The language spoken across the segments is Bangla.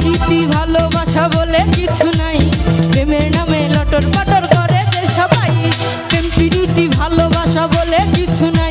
প্রীতি ভালোবাসা বলে কিছু নাই। প্রেমের নামে লটর পটর করে যে সবাই। প্রেম প্রীতি ভালোবাসা বলে কিছু নাই।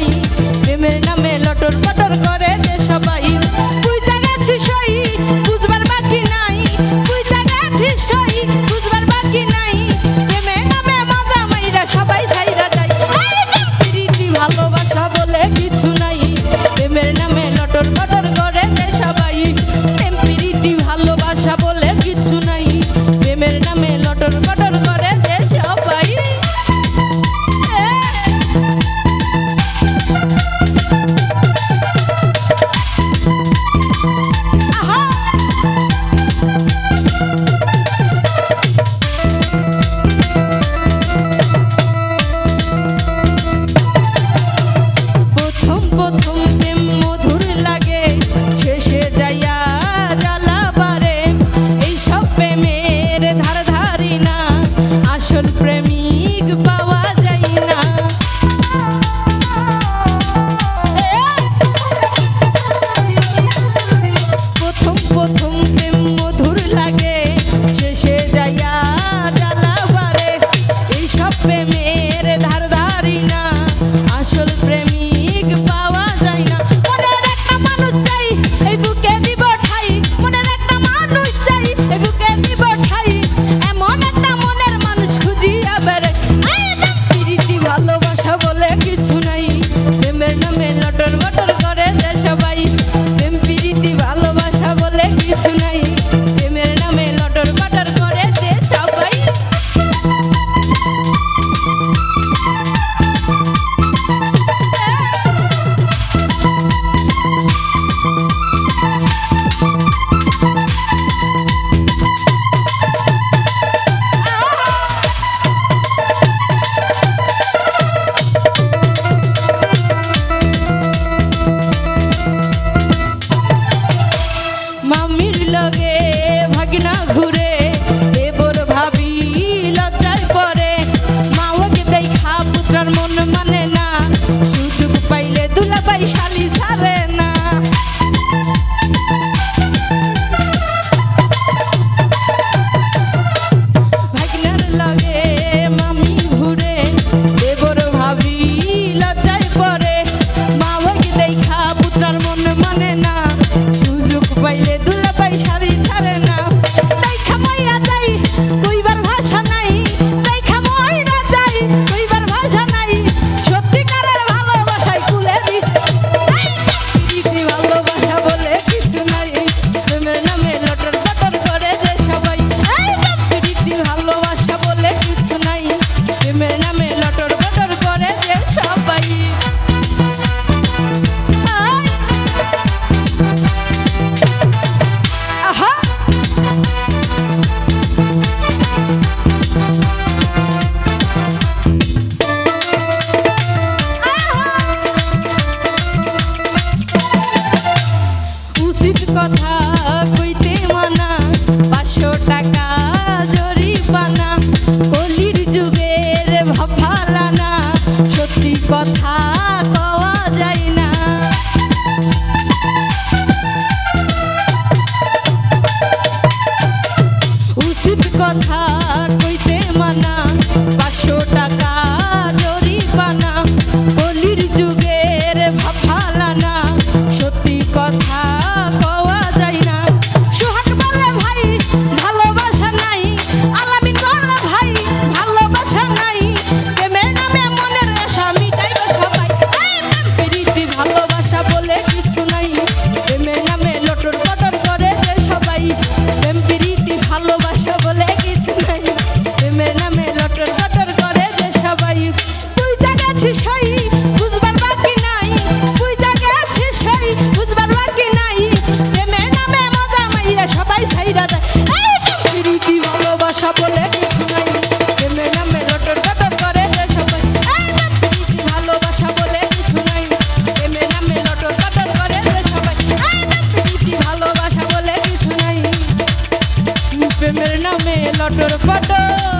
বলে কিছু নাই। মেলা মেলোটোর কথা করে যে সবাই ভালোবাসা বলে কিছু নাই। মেলা মেলোটোর কথা করে যে সবাই ভালোবাসা বলে নামে লটোর কদর